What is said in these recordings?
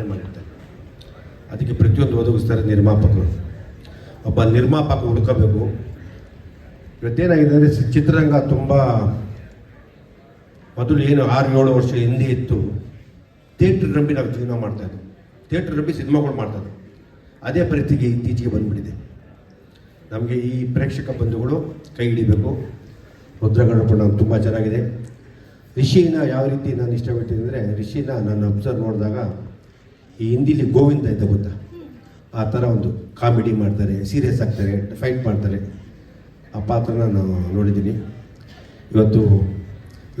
ಭಾವನೆ ಮಾಡಿರ್ತಾರೆ ಅದಕ್ಕೆ ಪ್ರತಿಯೊಂದು ಒದಗಿಸ್ತಾರೆ ನಿರ್ಮಾಪಕರು. ಒಬ್ಬ ನಿರ್ಮಾಪಕ ಹುಡ್ಕೋಬೇಕು. ಇವತ್ತೇನಾಗಿದೆ ಅಂದರೆ ಚಿತ್ರರಂಗ ತುಂಬ ಮೊದಲು ಏನು ಆರು ಏಳು ವರ್ಷ ಹಿಂದೆ ಇತ್ತು. ಥಿಯೇಟ್ರ್ ನಂಬಿ ನಾವು ಜೀವನ ಮಾಡ್ತಾ ಇದ್ವಿ. ಥಿಯೇಟ್ರ್ ನಂಬಿ ಸಿನಿಮಾಗಳು ಮಾಡ್ತಾ ಇದ್ವಿ. ಅದೇ ಪರಿಸ್ಥಿತಿಗೆ ಇತ್ತೀಚೆಗೆ ಬಂದ್ಬಿಟ್ಟಿದೆ. ನಮಗೆ ಈ ಪ್ರೇಕ್ಷಕ ಬಂಧುಗಳು ಕೈ ಹಿಡಿಬೇಕು. ರುದ್ರಗಣಪಣ ತುಂಬ ಚೆನ್ನಾಗಿದೆ. ರಿಷಿನ ಯಾವ ರೀತಿ ನಾನು ಇಷ್ಟಪಟ್ಟಿದ್ದೆ ಅಂದರೆ ರಿಷಿನ ನಾನು ಅಬ್ಸರ್ವ್ ನೋಡಿದಾಗ ಈ ಹಿಂದಿಲಿ ಗೋವಿಂದ ಇದ್ದ ಗೊತ್ತಾ? ಆ ಥರ ಒಂದು ಕಾಮಿಡಿ ಮಾಡ್ತಾರೆ ಸೀರಿಯಸ್ ಆಗ್ತಾರೆ ಫೈಟ್ ಮಾಡ್ತಾರೆ. ಆ ಪಾತ್ರನ ನಾನು ನೋಡಿದ್ದೀನಿ. ಇವತ್ತು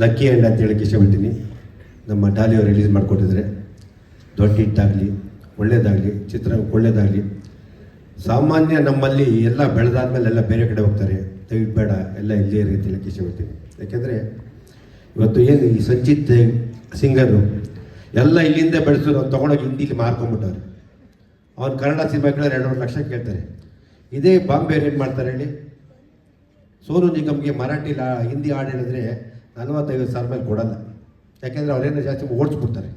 ಲಕ್ಕಿ ಹ್ಯಾಂಡ್ ಅಂತ ಹೇಳಕ್ಕೆ ಇಷ್ಟಪಡ್ತೀನಿ. ನಮ್ಮ ಡಾಲಿಯವರು ರಿಲೀಸ್ ಮಾಡಿಕೊಟ್ಟಿದ್ದಾರೆ. ದೊಡ್ಡ ಹಿಟ್ಟಾಗಲಿ, ಒಳ್ಳೇದಾಗಲಿ, ಚಿತ್ರ ಒಳ್ಳೇದಾಗಲಿ. ಸಾಮಾನ್ಯ ನಮ್ಮಲ್ಲಿ ಎಲ್ಲ ಬೆಳೆದಾದ್ಮೇಲೆ ಎಲ್ಲ ಬೇರೆ ಕಡೆ ಹೋಗ್ತಾರೆ. ದಯವಿಟ್ಟು ಬೇಡ ಎಲ್ಲ ಇಲ್ಲೇ ಇರಿ ಹೇಳಕ್ಕೆ ಇಷ್ಟಪಡ್ತೀನಿ. ಯಾಕೆಂದರೆ ಇವತ್ತು ಏನು ಈ ಸಂಚಿತ್ ಸಿಂಗರು ಎಲ್ಲ ಇಲ್ಲಿಂದ ಬೆಳೆಸೋದು ಅವ್ನು ತೊಗೊಂಡೋಗಿ ಹಿಂದಿಲಿ ಮಾರ್ಕೊಂಡ್ಬಿಟ್ಟವ್ರು ಅವ್ನು ಕನ್ನಡ ಎರಡು ಎರಡೂವರೆ ಲಕ್ಷ ಕೇಳ್ತಾರೆ. ಇದೇ ಬಾಂಬೆ ಏನು ಮಾಡ್ತಾರೆ ಹೇಳಿ? ಸೋನು ನಿಗಮ್ಗೆ ಮರಾಠಿ ಲಾ, ಹಿಂದಿ ಹಾಡು ಹೇಳಿದ್ರೆ ನಲವತ್ತೈದು ಸಾವಿರ ಮೇಲೆ ಕೊಡಲ್ಲ. ಯಾಕೆಂದರೆ ಅವರೇನೋ ಜಾಸ್ತಿ ಓಡಿಸ್ಬಿಡ್ತಾರೆ.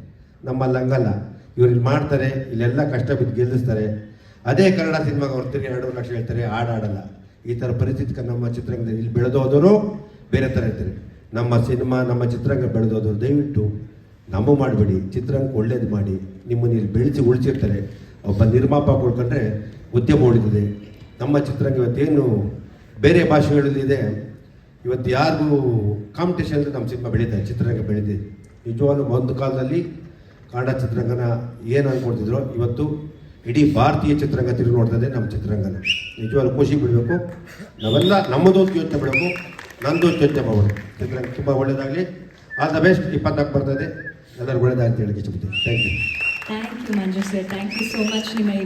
ನಮ್ಮಲ್ಲಿ ಹಂಗಲ್ಲ. ಇವ್ರು ಇಲ್ಲಿ ಮಾಡ್ತಾರೆ, ಇಲ್ಲೆಲ್ಲ ಕಷ್ಟ ಬಿದ್ದು ಗೆಲ್ಲಿಸ್ತಾರೆ. ಅದೇ ಕನ್ನಡ ಸಿನಿಮಾಗೆ ಅವ್ರು ತಿರುಗಿ ಎರಡು ಲಕ್ಷ ಹೇಳ್ತಾರೆ, ಹಾಡು ಹಾಡಲ್ಲ. ಈ ಥರ ಪರಿಸ್ಥಿತಿ ನಮ್ಮ ಚಿತ್ರರಂಗದಲ್ಲಿ ಇಲ್ಲಿ ಬೆಳೆದೋದವರು ಬೇರೆ ಥರ ಇರ್ತಾರೆ. ನಮ್ಮ ಸಿನಿಮಾ, ನಮ್ಮ ಚಿತ್ರರಂಗ ಬೆಳೆದೋದವರು ದಯವಿಟ್ಟು ನಮ್ಮ ಮಾಡಬೇಡಿ ಚಿತ್ರರಂಗಕ್ಕೆ ಒಳ್ಳೇದು ಮಾಡಿ ನಿಮ್ಮನ್ನು ಇಲ್ಲಿ ಬೆಳೆಸಿ ಉಳಿಸಿರ್ತಾರೆ. ಒಬ್ಬ ನಿರ್ಮಾಪ ಉಳ್ಕೊಂಡ್ರೆ ಉದ್ಯಮ ಉಳಿದಿದೆ ನಮ್ಮ ಚಿತ್ರರಂಗ ಇವತ್ತೇನು ಬೇರೆ ಭಾಷೆಗಳಲ್ಲಿದೆ ಇವತ್ತು ಯಾರಿಗೂ ಕಾಂಪಿಟೇಷನ್ ಅಂದರೆ ನಮ್ಮ ಸಿನಿಮಾ ಬೆಳೀತಾ ಚಿತ್ರರಂಗ ಬೆಳೀತಿದೆ ನಿಜವಾಗ್ಲೂ ಒಂದು ಕಾಲದಲ್ಲಿ ಕನ್ನಡ ಚಿತ್ರರಂಗನ ಏನು ಅಂದ್ಕೊಳ್ತಿದ್ರು ಇವತ್ತು ಇಡೀ ಭಾರತೀಯ ಚಿತ್ರರಂಗ ತಿರುಗಿ ನೋಡ್ತಾ ನಮ್ಮ ಚಿತ್ರರಂಗನ ನಿಜವಾಗ್ಲೂ ಖುಷಿ ಬಿಡಬೇಕು ನಾವೆಲ್ಲ ನಮ್ಮದೊಂದು ಯೋಚನೆ ಬಿಡಬೇಕು ನಂದು ಯೋಚನೆ ಮಾಡಬೇಕು ಚಿತ್ರರಂಗ ತುಂಬ ಒಳ್ಳೆಯದಾಗಲಿ ಆಲ್ ದ ಬೆಸ್ಟ್ ಇಪ್ಪತ್ನಾಲ್ಕು ಬರ್ತದೆ ಎಲ್ಲರಿಗೂ ಒಳ್ಳೇದಾಗಲಿ ಅಂತ ಹೇಳಕ್ಕೆ ಇಷ್ಟಪಡ್ತೀನಿ thank you thank you Manju sir thank you so much ನಿಮ್ಮ ಈ